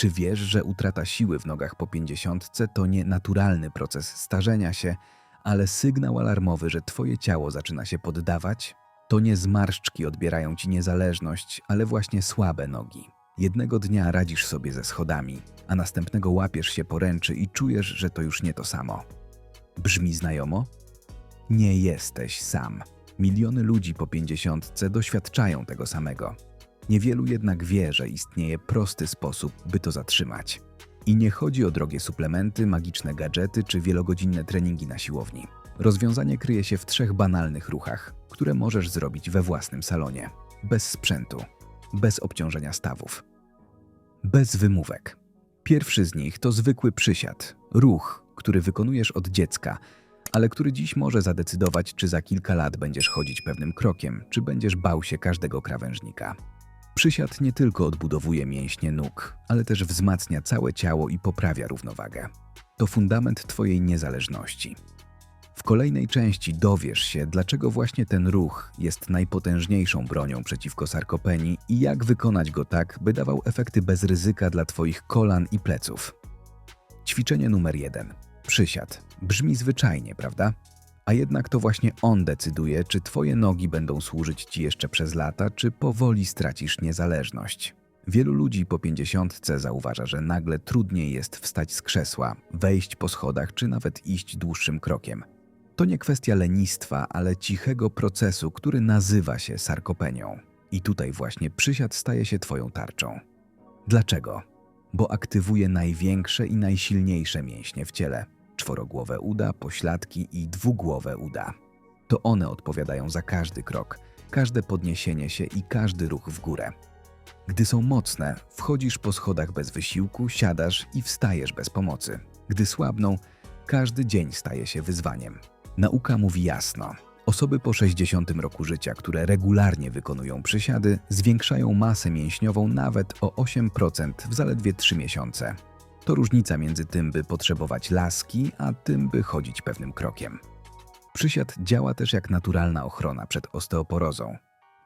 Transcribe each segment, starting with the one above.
Czy wiesz, że utrata siły w nogach po pięćdziesiątce to nie naturalny proces starzenia się, ale sygnał alarmowy, że twoje ciało zaczyna się poddawać? To nie zmarszczki odbierają ci niezależność, ale właśnie słabe nogi. Jednego dnia radzisz sobie ze schodami, a następnego łapiesz się poręczy i czujesz, że to już nie to samo. Brzmi znajomo? Nie jesteś sam. Miliony ludzi po pięćdziesiątce doświadczają tego samego. Niewielu jednak wie, że istnieje prosty sposób, by to zatrzymać. I nie chodzi o drogie suplementy, magiczne gadżety czy wielogodzinne treningi na siłowni. Rozwiązanie kryje się w trzech banalnych ruchach, które możesz zrobić we własnym salonie. Bez sprzętu, bez obciążenia stawów, bez wymówek. Pierwszy z nich to zwykły przysiad, ruch, który wykonujesz od dziecka, ale który dziś może zadecydować, czy za kilka lat będziesz chodzić pewnym krokiem, czy będziesz bał się każdego krawężnika. Przysiad nie tylko odbudowuje mięśnie nóg, ale też wzmacnia całe ciało i poprawia równowagę. To fundament Twojej niezależności. W kolejnej części dowiesz się, dlaczego właśnie ten ruch jest najpotężniejszą bronią przeciwko sarkopenii i jak wykonać go tak, by dawał efekty bez ryzyka dla Twoich kolan i pleców. Ćwiczenie numer jeden. Przysiad. Brzmi zwyczajnie, prawda? A jednak to właśnie on decyduje, czy Twoje nogi będą służyć Ci jeszcze przez lata, czy powoli stracisz niezależność. Wielu ludzi po pięćdziesiątce zauważa, że nagle trudniej jest wstać z krzesła, wejść po schodach, czy nawet iść dłuższym krokiem. To nie kwestia lenistwa, ale cichego procesu, który nazywa się sarkopenią. I tutaj właśnie przysiad staje się Twoją tarczą. Dlaczego? Bo aktywuje największe i najsilniejsze mięśnie w ciele czworogłowe uda, pośladki i dwugłowe uda. To one odpowiadają za każdy krok, każde podniesienie się i każdy ruch w górę. Gdy są mocne, wchodzisz po schodach bez wysiłku, siadasz i wstajesz bez pomocy. Gdy słabną, każdy dzień staje się wyzwaniem. Nauka mówi jasno. Osoby po 60 roku życia, które regularnie wykonują przysiady, zwiększają masę mięśniową nawet o 8% w zaledwie 3 miesiące. To różnica między tym, by potrzebować laski, a tym, by chodzić pewnym krokiem. Przysiad działa też jak naturalna ochrona przed osteoporozą.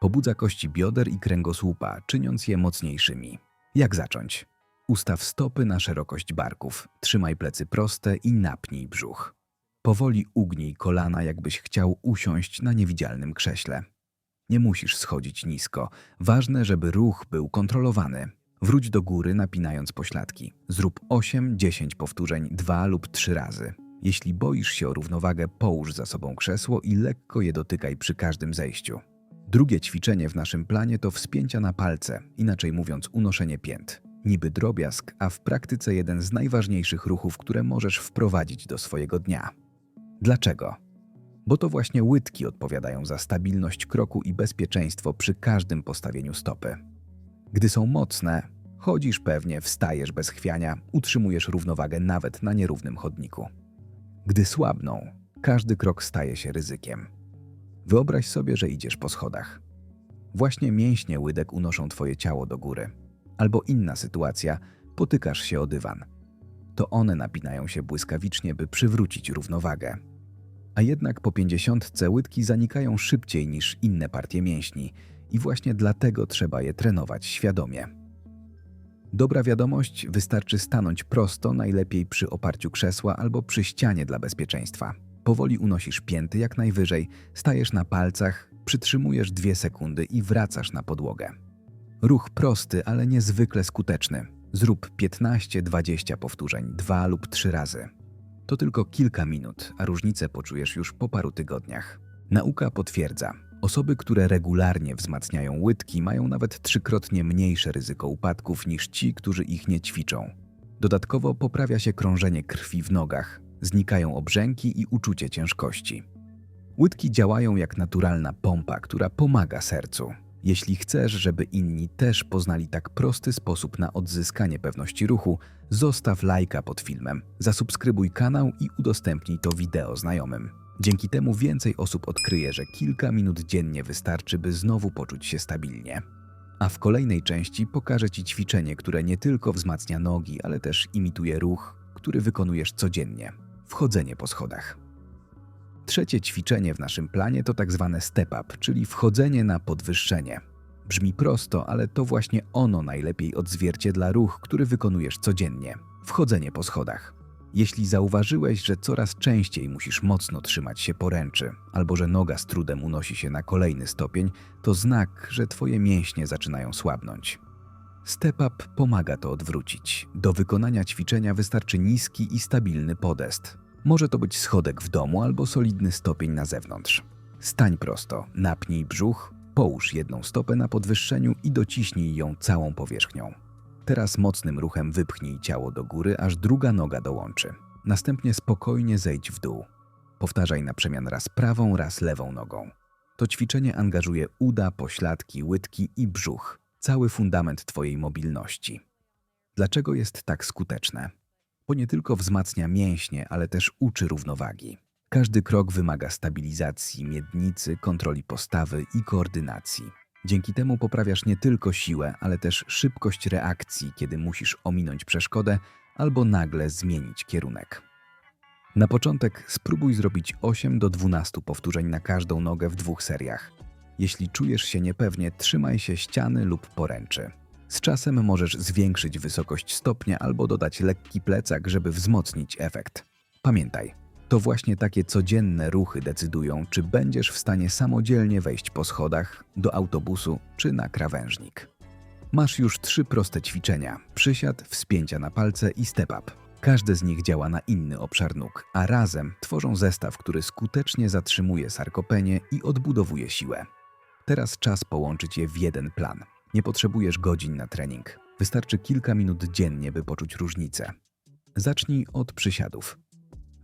Pobudza kości bioder i kręgosłupa, czyniąc je mocniejszymi. Jak zacząć? Ustaw stopy na szerokość barków, trzymaj plecy proste i napnij brzuch. Powoli ugnij kolana, jakbyś chciał usiąść na niewidzialnym krześle. Nie musisz schodzić nisko. Ważne, żeby ruch był kontrolowany. Wróć do góry, napinając pośladki. Zrób 8-10 powtórzeń dwa lub trzy razy. Jeśli boisz się o równowagę, połóż za sobą krzesło i lekko je dotykaj przy każdym zejściu. Drugie ćwiczenie w naszym planie to wspięcia na palce, inaczej mówiąc unoszenie pięt. Niby drobiazg, a w praktyce jeden z najważniejszych ruchów, które możesz wprowadzić do swojego dnia. Dlaczego? Bo to właśnie łydki odpowiadają za stabilność kroku i bezpieczeństwo przy każdym postawieniu stopy. Gdy są mocne, chodzisz pewnie, wstajesz bez chwiania, utrzymujesz równowagę nawet na nierównym chodniku. Gdy słabną, każdy krok staje się ryzykiem. Wyobraź sobie, że idziesz po schodach. Właśnie mięśnie łydek unoszą twoje ciało do góry. Albo inna sytuacja, potykasz się o dywan. To one napinają się błyskawicznie, by przywrócić równowagę. A jednak po pięćdziesiątce łydki zanikają szybciej niż inne partie mięśni i właśnie dlatego trzeba je trenować świadomie. Dobra wiadomość, wystarczy stanąć prosto, najlepiej przy oparciu krzesła albo przy ścianie dla bezpieczeństwa. Powoli unosisz pięty jak najwyżej, stajesz na palcach, przytrzymujesz dwie sekundy i wracasz na podłogę. Ruch prosty, ale niezwykle skuteczny. Zrób 15-20 powtórzeń, dwa lub trzy razy. To tylko kilka minut, a różnicę poczujesz już po paru tygodniach. Nauka potwierdza, osoby, które regularnie wzmacniają łydki, mają nawet trzykrotnie mniejsze ryzyko upadków niż ci, którzy ich nie ćwiczą. Dodatkowo poprawia się krążenie krwi w nogach, znikają obrzęki i uczucie ciężkości. Łydki działają jak naturalna pompa, która pomaga sercu. Jeśli chcesz, żeby inni też poznali tak prosty sposób na odzyskanie pewności ruchu, zostaw lajka pod filmem, zasubskrybuj kanał i udostępnij to wideo znajomym. Dzięki temu więcej osób odkryje, że kilka minut dziennie wystarczy, by znowu poczuć się stabilnie. A w kolejnej części pokażę Ci ćwiczenie, które nie tylko wzmacnia nogi, ale też imituje ruch, który wykonujesz codziennie wchodzenie po schodach. Trzecie ćwiczenie w naszym planie to tak zwane step up, czyli wchodzenie na podwyższenie. Brzmi prosto, ale to właśnie ono najlepiej odzwierciedla ruch, który wykonujesz codziennie wchodzenie po schodach. Jeśli zauważyłeś, że coraz częściej musisz mocno trzymać się poręczy, albo że noga z trudem unosi się na kolejny stopień, to znak, że twoje mięśnie zaczynają słabnąć. Step Up pomaga to odwrócić. Do wykonania ćwiczenia wystarczy niski i stabilny podest. Może to być schodek w domu albo solidny stopień na zewnątrz. Stań prosto, napnij brzuch, połóż jedną stopę na podwyższeniu i dociśnij ją całą powierzchnią. Teraz mocnym ruchem wypchnij ciało do góry, aż druga noga dołączy. Następnie spokojnie zejdź w dół. Powtarzaj na przemian raz prawą, raz lewą nogą. To ćwiczenie angażuje uda, pośladki, łydki i brzuch, cały fundament Twojej mobilności. Dlaczego jest tak skuteczne? Bo nie tylko wzmacnia mięśnie, ale też uczy równowagi. Każdy krok wymaga stabilizacji miednicy, kontroli postawy i koordynacji. Dzięki temu poprawiasz nie tylko siłę, ale też szybkość reakcji, kiedy musisz ominąć przeszkodę albo nagle zmienić kierunek. Na początek spróbuj zrobić 8 do 12 powtórzeń na każdą nogę w dwóch seriach. Jeśli czujesz się niepewnie, trzymaj się ściany lub poręczy. Z czasem możesz zwiększyć wysokość stopnia albo dodać lekki plecak, żeby wzmocnić efekt. Pamiętaj, to właśnie takie codzienne ruchy decydują, czy będziesz w stanie samodzielnie wejść po schodach, do autobusu czy na krawężnik. Masz już trzy proste ćwiczenia: przysiad, wspięcia na palce i step up. Każde z nich działa na inny obszar nóg, a razem tworzą zestaw, który skutecznie zatrzymuje sarkopenię i odbudowuje siłę. Teraz czas połączyć je w jeden plan. Nie potrzebujesz godzin na trening. Wystarczy kilka minut dziennie, by poczuć różnicę. Zacznij od przysiadów.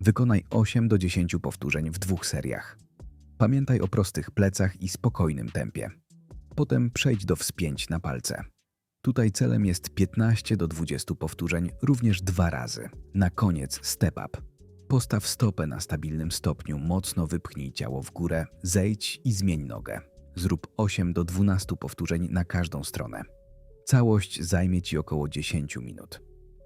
Wykonaj 8 do 10 powtórzeń w dwóch seriach. Pamiętaj o prostych plecach i spokojnym tempie. Potem przejdź do wspięć na palce. Tutaj celem jest 15 do 20 powtórzeń również dwa razy. Na koniec step up. Postaw stopę na stabilnym stopniu, mocno wypchnij ciało w górę, zejdź i zmień nogę. Zrób 8 do 12 powtórzeń na każdą stronę. Całość zajmie Ci około 10 minut.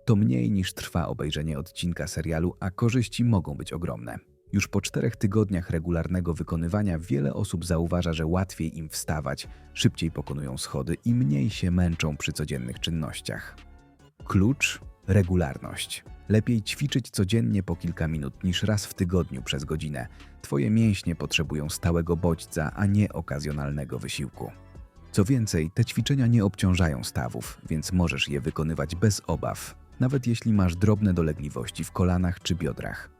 To mniej niż trwa obejrzenie odcinka serialu, a korzyści mogą być ogromne. Już po czterech tygodniach regularnego wykonywania wiele osób zauważa, że łatwiej im wstawać, szybciej pokonują schody i mniej się męczą przy codziennych czynnościach. Klucz regularność. Lepiej ćwiczyć codziennie po kilka minut niż raz w tygodniu przez godzinę. Twoje mięśnie potrzebują stałego bodźca, a nie okazjonalnego wysiłku. Co więcej, te ćwiczenia nie obciążają stawów, więc możesz je wykonywać bez obaw, nawet jeśli masz drobne dolegliwości w kolanach czy biodrach.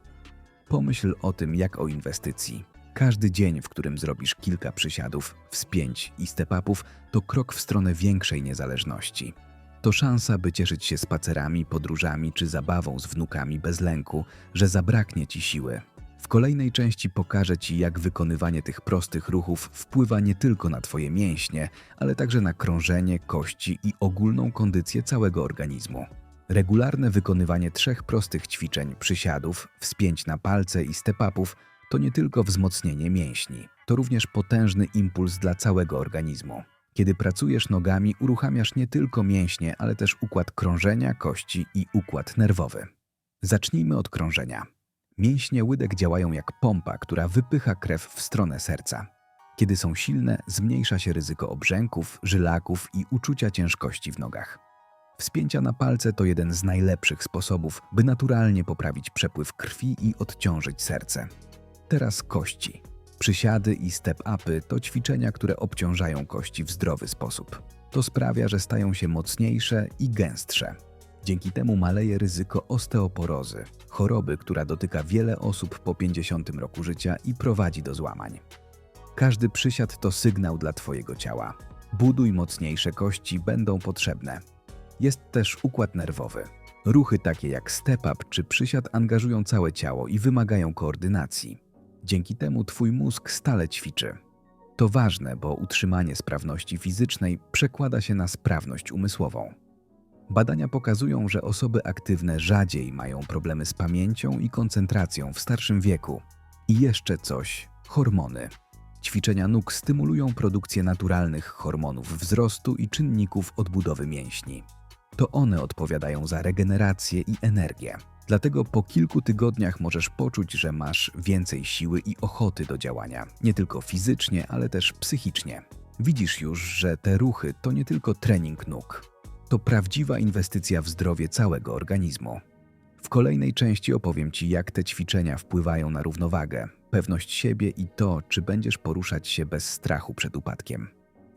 Pomyśl o tym jak o inwestycji. Każdy dzień, w którym zrobisz kilka przysiadów, wspięć i step-upów, to krok w stronę większej niezależności. To szansa, by cieszyć się spacerami, podróżami czy zabawą z wnukami bez lęku, że zabraknie ci siły. W kolejnej części pokażę Ci, jak wykonywanie tych prostych ruchów wpływa nie tylko na Twoje mięśnie, ale także na krążenie, kości i ogólną kondycję całego organizmu. Regularne wykonywanie trzech prostych ćwiczeń, przysiadów, wspięć na palce i step-upów to nie tylko wzmocnienie mięśni, to również potężny impuls dla całego organizmu. Kiedy pracujesz nogami, uruchamiasz nie tylko mięśnie, ale też układ krążenia, kości i układ nerwowy. Zacznijmy od krążenia. Mięśnie łydek działają jak pompa, która wypycha krew w stronę serca. Kiedy są silne, zmniejsza się ryzyko obrzęków, żylaków i uczucia ciężkości w nogach. Wspięcia na palce to jeden z najlepszych sposobów, by naturalnie poprawić przepływ krwi i odciążyć serce. Teraz kości. Przysiady i step-upy to ćwiczenia, które obciążają kości w zdrowy sposób. To sprawia, że stają się mocniejsze i gęstsze. Dzięki temu maleje ryzyko osteoporozy, choroby, która dotyka wiele osób po 50 roku życia i prowadzi do złamań. Każdy przysiad to sygnał dla Twojego ciała. Buduj mocniejsze kości będą potrzebne. Jest też układ nerwowy. Ruchy takie jak step-up czy przysiad angażują całe ciało i wymagają koordynacji. Dzięki temu Twój mózg stale ćwiczy. To ważne, bo utrzymanie sprawności fizycznej przekłada się na sprawność umysłową. Badania pokazują, że osoby aktywne rzadziej mają problemy z pamięcią i koncentracją w starszym wieku. I jeszcze coś hormony. Ćwiczenia nóg stymulują produkcję naturalnych hormonów wzrostu i czynników odbudowy mięśni. To one odpowiadają za regenerację i energię. Dlatego po kilku tygodniach możesz poczuć, że masz więcej siły i ochoty do działania, nie tylko fizycznie, ale też psychicznie. Widzisz już, że te ruchy to nie tylko trening nóg, to prawdziwa inwestycja w zdrowie całego organizmu. W kolejnej części opowiem Ci, jak te ćwiczenia wpływają na równowagę, pewność siebie i to, czy będziesz poruszać się bez strachu przed upadkiem.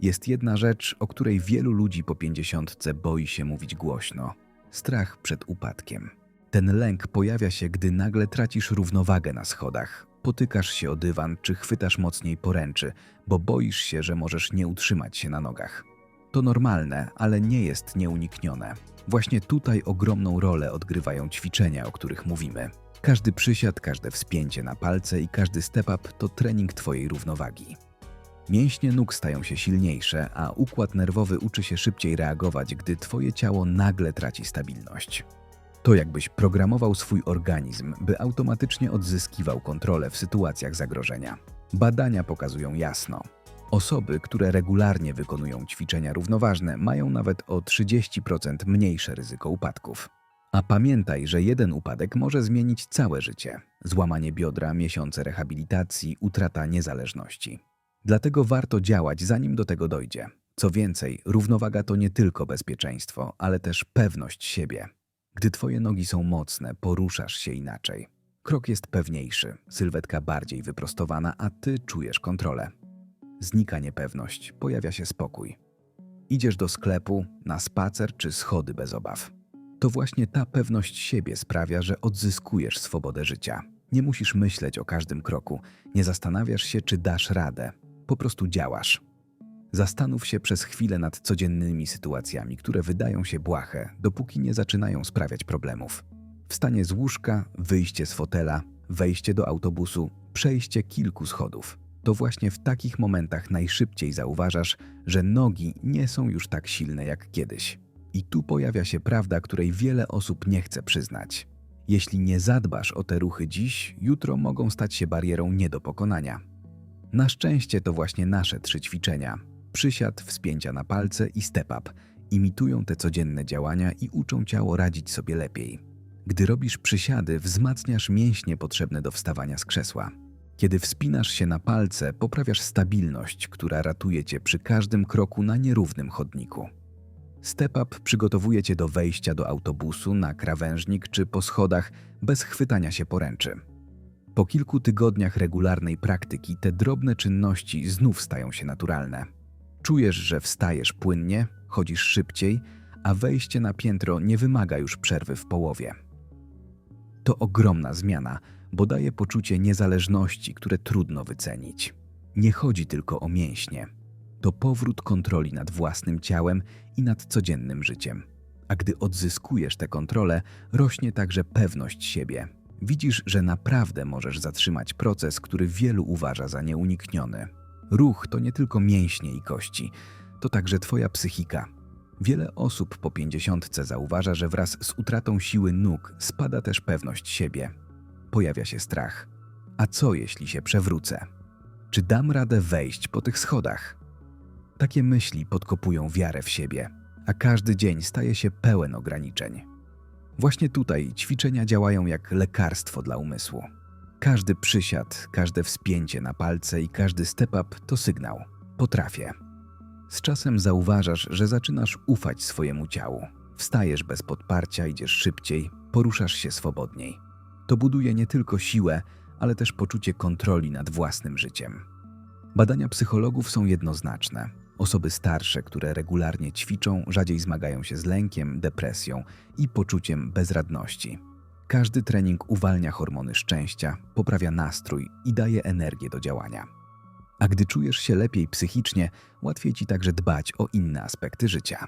Jest jedna rzecz, o której wielu ludzi po pięćdziesiątce boi się mówić głośno: strach przed upadkiem. Ten lęk pojawia się, gdy nagle tracisz równowagę na schodach, potykasz się o dywan czy chwytasz mocniej poręczy, bo boisz się, że możesz nie utrzymać się na nogach. To normalne, ale nie jest nieuniknione. Właśnie tutaj ogromną rolę odgrywają ćwiczenia, o których mówimy. Każdy przysiad, każde wspięcie na palce i każdy step-up to trening Twojej równowagi. Mięśnie nóg stają się silniejsze, a układ nerwowy uczy się szybciej reagować, gdy Twoje ciało nagle traci stabilność. To jakbyś programował swój organizm, by automatycznie odzyskiwał kontrolę w sytuacjach zagrożenia. Badania pokazują jasno. Osoby, które regularnie wykonują ćwiczenia równoważne, mają nawet o 30% mniejsze ryzyko upadków. A pamiętaj, że jeden upadek może zmienić całe życie. Złamanie biodra, miesiące rehabilitacji, utrata niezależności. Dlatego warto działać, zanim do tego dojdzie. Co więcej, równowaga to nie tylko bezpieczeństwo, ale też pewność siebie. Gdy twoje nogi są mocne, poruszasz się inaczej. Krok jest pewniejszy, sylwetka bardziej wyprostowana, a ty czujesz kontrolę. Znika niepewność, pojawia się spokój. Idziesz do sklepu, na spacer czy schody bez obaw. To właśnie ta pewność siebie sprawia, że odzyskujesz swobodę życia. Nie musisz myśleć o każdym kroku, nie zastanawiasz się, czy dasz radę. Po prostu działasz. Zastanów się przez chwilę nad codziennymi sytuacjami, które wydają się błahe, dopóki nie zaczynają sprawiać problemów. Wstanie z łóżka, wyjście z fotela, wejście do autobusu, przejście kilku schodów. To właśnie w takich momentach najszybciej zauważasz, że nogi nie są już tak silne jak kiedyś. I tu pojawia się prawda, której wiele osób nie chce przyznać. Jeśli nie zadbasz o te ruchy dziś, jutro mogą stać się barierą nie do pokonania. Na szczęście to właśnie nasze trzy ćwiczenia przysiad, wspięcia na palce i step up imitują te codzienne działania i uczą ciało radzić sobie lepiej. Gdy robisz przysiady, wzmacniasz mięśnie potrzebne do wstawania z krzesła. Kiedy wspinasz się na palce, poprawiasz stabilność, która ratuje cię przy każdym kroku na nierównym chodniku. Step up przygotowuje cię do wejścia do autobusu, na krawężnik czy po schodach bez chwytania się poręczy. Po kilku tygodniach regularnej praktyki te drobne czynności znów stają się naturalne. Czujesz, że wstajesz płynnie, chodzisz szybciej, a wejście na piętro nie wymaga już przerwy w połowie. To ogromna zmiana, bo daje poczucie niezależności, które trudno wycenić. Nie chodzi tylko o mięśnie. To powrót kontroli nad własnym ciałem i nad codziennym życiem. A gdy odzyskujesz tę kontrolę, rośnie także pewność siebie. Widzisz, że naprawdę możesz zatrzymać proces, który wielu uważa za nieunikniony. Ruch to nie tylko mięśnie i kości, to także Twoja psychika. Wiele osób po pięćdziesiątce zauważa, że wraz z utratą siły nóg spada też pewność siebie. Pojawia się strach. A co jeśli się przewrócę? Czy dam radę wejść po tych schodach? Takie myśli podkopują wiarę w siebie, a każdy dzień staje się pełen ograniczeń. Właśnie tutaj ćwiczenia działają jak lekarstwo dla umysłu. Każdy przysiad, każde wspięcie na palce i każdy step-up to sygnał. Potrafię. Z czasem zauważasz, że zaczynasz ufać swojemu ciału. Wstajesz bez podparcia, idziesz szybciej, poruszasz się swobodniej. To buduje nie tylko siłę, ale też poczucie kontroli nad własnym życiem. Badania psychologów są jednoznaczne. Osoby starsze, które regularnie ćwiczą, rzadziej zmagają się z lękiem, depresją i poczuciem bezradności. Każdy trening uwalnia hormony szczęścia, poprawia nastrój i daje energię do działania. A gdy czujesz się lepiej psychicznie, łatwiej ci także dbać o inne aspekty życia.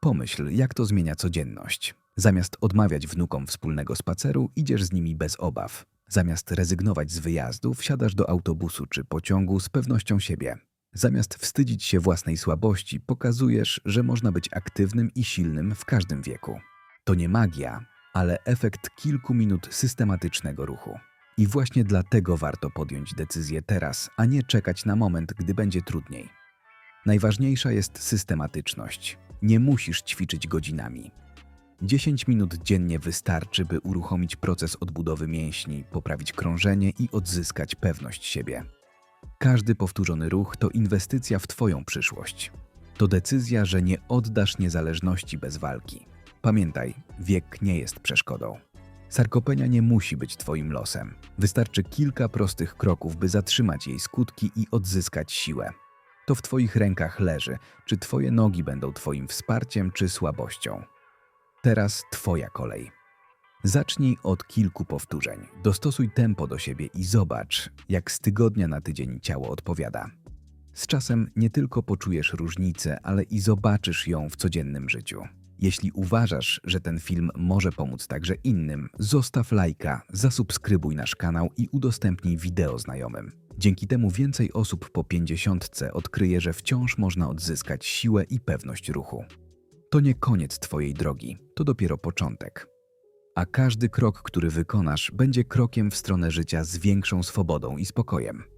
Pomyśl, jak to zmienia codzienność. Zamiast odmawiać wnukom wspólnego spaceru, idziesz z nimi bez obaw. Zamiast rezygnować z wyjazdu, wsiadasz do autobusu czy pociągu z pewnością siebie. Zamiast wstydzić się własnej słabości, pokazujesz, że można być aktywnym i silnym w każdym wieku. To nie magia, ale efekt kilku minut systematycznego ruchu. I właśnie dlatego warto podjąć decyzję teraz, a nie czekać na moment, gdy będzie trudniej. Najważniejsza jest systematyczność. Nie musisz ćwiczyć godzinami. 10 minut dziennie wystarczy, by uruchomić proces odbudowy mięśni, poprawić krążenie i odzyskać pewność siebie. Każdy powtórzony ruch to inwestycja w Twoją przyszłość. To decyzja, że nie oddasz niezależności bez walki. Pamiętaj, wiek nie jest przeszkodą. Sarkopenia nie musi być Twoim losem. Wystarczy kilka prostych kroków, by zatrzymać jej skutki i odzyskać siłę. To w Twoich rękach leży, czy Twoje nogi będą Twoim wsparciem, czy słabością. Teraz Twoja kolej. Zacznij od kilku powtórzeń. Dostosuj tempo do siebie i zobacz, jak z tygodnia na tydzień ciało odpowiada. Z czasem nie tylko poczujesz różnicę, ale i zobaczysz ją w codziennym życiu. Jeśli uważasz, że ten film może pomóc także innym, zostaw lajka, zasubskrybuj nasz kanał i udostępnij wideo znajomym. Dzięki temu więcej osób po pięćdziesiątce odkryje, że wciąż można odzyskać siłę i pewność ruchu. To nie koniec Twojej drogi, to dopiero początek. A każdy krok, który wykonasz, będzie krokiem w stronę życia z większą swobodą i spokojem.